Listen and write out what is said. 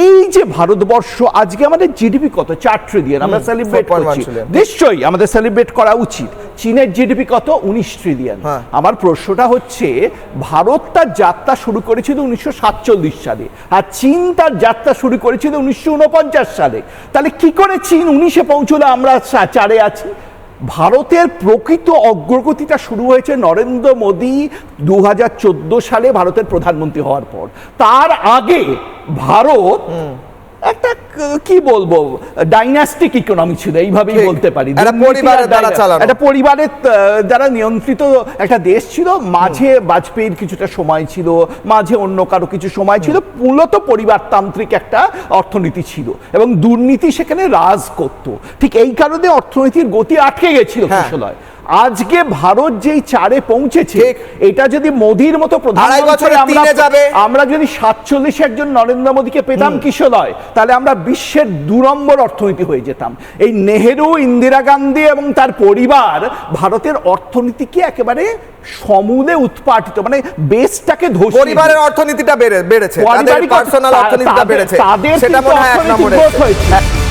এই যে ভারতবর্ষ আজকে আমাদের জিডিপি কত? চার ট্রিলিয়ন আমরা সেলিব্রেট করছি। নিশ্চয়ই আমাদের সেলিব্রেট করা উচিত। চীনের জিডিপি কত? উনিশ ট্রিলিয়ন হ্যাঁ। আমার প্রশ্নটা হচ্ছে ভারত তার যাত্রা শুরু করেছিল উনিশশো সাতচল্লিশ সালে আর চীন তার যাত্রা শুরু করেছিল উনিশশো উনপঞ্চাশ সালে। তাহলে কি করে চীন উনিশে পৌঁছলো? আমরা চারে আছি। ভারতের প্রকৃত অগ্রগতিটা শুরু হয়েছে নরেন্দ্র মোদী দু হাজার চোদ্দ সালে ভারতের প্রধানমন্ত্রী হওয়ার পর। তার আগে ভারত একটা কি বলব? ডাইনাস্টিক ইকোনমি ছিল এইভাবেই বলতে পারি। একটা পরিবারের দ্বারা নিয়ন্ত্রিত একটা দেশ ছিল মাঝে বাজপেয়ীর কিছুটা সময় ছিল মাঝে অন্য কারও কিছু সময় ছিল মূলত পরিবারতান্ত্রিক একটা অর্থনীতি ছিল এবং দুর্নীতি সেখানে রাজ করত। ঠিক এই কারণে অর্থনীতির গতি আটকে গেছিল হ্যাঁ। কুশলয়। আজকে ভারত যেই চারে পৌঁছেছে এটা যদি মোদির মতো প্রধানমন্ত্রী আমরা যাবে। আমরা যদি সাতচল্লিশ একজন নরেন্দ্র মোদীকে পেতাম কিশলয় তাহলে আমরা বিশ্বের দু নম্বর অর্থনীতি হয়ে যেতাম। এই নেহেরু ইন্দিরা গান্ধী এবং তার পরিবার ভারতের অর্থনীতিকে একেবারে সমূলে উৎপাটিত মানে বেসটাকে ধসে পরিবারের অর্থনীতিটা বেড়ে বেড়েছে। তাদের পার্সোনাল অর্থনীতিটা বেড়েছে। তাদের সেটা মনে হয় এক নম্বরে। হয়েছে।